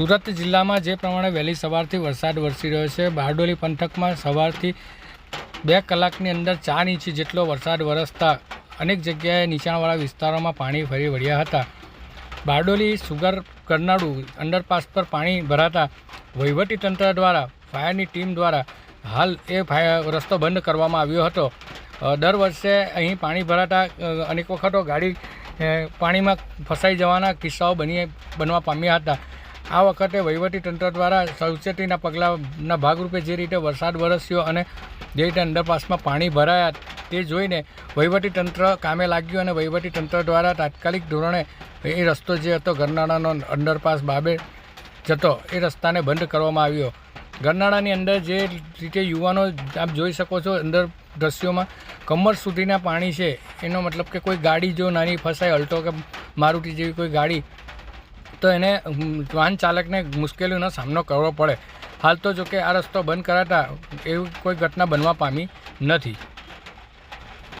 સુરત જિલ્લામાં જે પ્રમાણે વહેલી સવારથી વરસાદ વરસી રહ્યો છે, બારડોલી પંથકમાં સવારથી બે કલાકની અંદર ચાર ઇંચ જેટલો વરસાદ વરસતા અનેક જગ્યાએ નીચાણવાળા વિસ્તારોમાં પાણી ફરી વળ્યા હતા. બારડોલી, સુગર કરનાળુ અંડરપાસ પર પાણી ભરાતા વહીવટીતંત્ર દ્વારા, ફાયરની ટીમ દ્વારા હાલ એ ફાયર રસ્તો બંધ કરવામાં આવ્યો હતો. દર વર્ષે અહીં પાણી ભરાતા અનેક વખતો ગાડી પાણીમાં ફસાઈ જવાના કિસ્સાઓ બની, બનવા પામ્યા હતા. આ વખતે વહીવટીતંત્ર દ્વારા સાવચેતીના પગલાંના ભાગરૂપે જે રીતે વરસાદ વરસ્યો અને જે રીતે અંડરપાસમાં પાણી ભરાયા તે જોઈને વહીવટીતંત્ર કામે લાગ્યું અને વહીવટીતંત્ર દ્વારા તાત્કાલિક ધોરણે એ રસ્તો જે હતો, ગરનાળાનો અંડરપાસ બાબે જતો, એ રસ્તાને બંધ કરવામાં આવ્યો. ગરનાળાની અંદર જે રીતે યુવાનો આપ જોઈ શકો છો, અંદર દ્રશ્યોમાં કમર સુધીના પાણી છે. એનો મતલબ કે કોઈ ગાડી જો નાની ફસાય, અલ્ટો કે મારુતિ જેવી કોઈ ગાડી તો એને વાહન ચાલકને મુશ્કેલીનો સામનો કરવો પડે. હાલ તો જોકે આ રસ્તો બંધ કરાતા એવી કોઈ ઘટના બનવા પામી નથી.